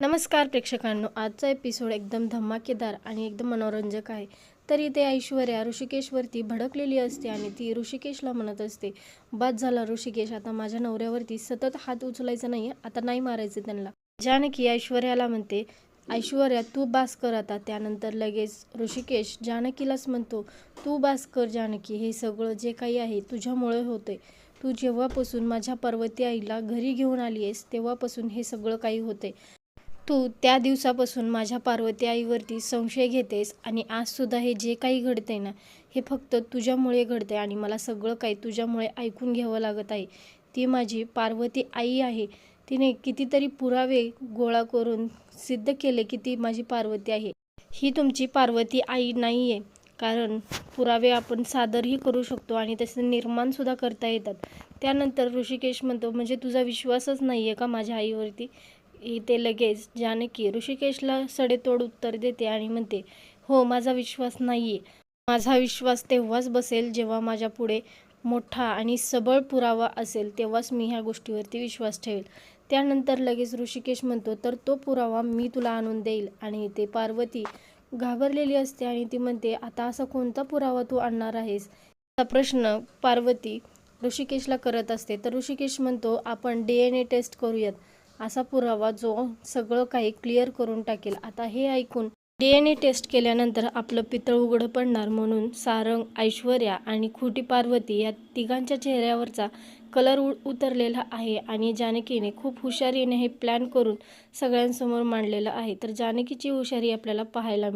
नमस्कार प्रेक्षकांनो आजचा एपिसोड एकदम धमाकेदार आणि एकदम मनोरंजक आहे. तर इथे ऐश्वर्या ऋषिकेशवरती भडकलेली असते आणि ती ऋषिकेशला म्हणत असते बाद झाला ऋषिकेश आता माझ्या नवऱ्यावरती सतत हात उचलायचा नाही आता नाही मारायचं त्यांना. जानकी ऐश्वर्याला म्हणते ऐश्वर्या तू बास कर आता. त्यानंतर लगेच ऋषिकेश जानकीलाच म्हणतो तू बास कर जानकी हे सगळं जे काही आहे तुझ्यामुळे होते तू जेव्हापासून माझ्या पार्वती आईला घरी घेऊन आली आहेस तेव्हापासून हे सगळं काही होते तू त्या दिवसापासून माझ्या पार्वती आईवरती संशय घेतेस आणि आजसुद्धा हे जे काही घडते ना हे फक्त तुझ्यामुळे घडते आणि मला सगळं काही तुझ्यामुळे ऐकून घ्यावं लागत आहे. ती माझी पार्वती आई आहे. तिने कितीतरी पुरावे गोळा करून सिद्ध केले की ती माझी पार्वती आहे. ही तुमची पार्वती आई नाही आहे कारण पुरावे आपण सादरही करू शकतो आणि तसे निर्माणसुद्धा करता येतात. त्यानंतर ऋषिकेश म्हणतो म्हणजे तुझा विश्वासच नाही आहे का माझ्या आईवरती? इथे लगेच जानकी ऋषिकेशला सडेतोड उत्तर देते आणि म्हणते हो माझा विश्वास नाही आहे माझा विश्वास तेव्हाच बसेल जेव्हा माझ्या पुढे मोठा आणि सबळ पुरावा असेल तेव्हाच मी ह्या गोष्टीवरती विश्वास ठेवेल. त्यानंतर लगेच ऋषिकेश म्हणतो तर तो पुरावा मी तुला आणून देईल. आणि इथे पार्वती घाबरलेली असते आणि ती म्हणते आता असा कोणता पुरावा तू आणणार आहेस? असा प्रश्न पार्वती ऋषिकेशला करत असते. तर ऋषिकेश म्हणतो आपण डी एन ए टेस्ट करूयात. असा पुरावा जो सगळं काही क्लिअर करून टाकेल. आता हे ऐकून डी एन ए टेस्ट केल्यानंतर आपलं पितळ उघडं पडणार म्हणून सारंग ऐश्वर्या आणि खोटी पार्वती या तिघांच्या चेहऱ्यावरचा कलर उ उतरलेला आहे आणि जानकीने खूप हुशारीने हे प्लॅन करून सगळ्यांसमोर मांडलेलं आहे. तर जानकीची हुशारी आपल्याला पाहायला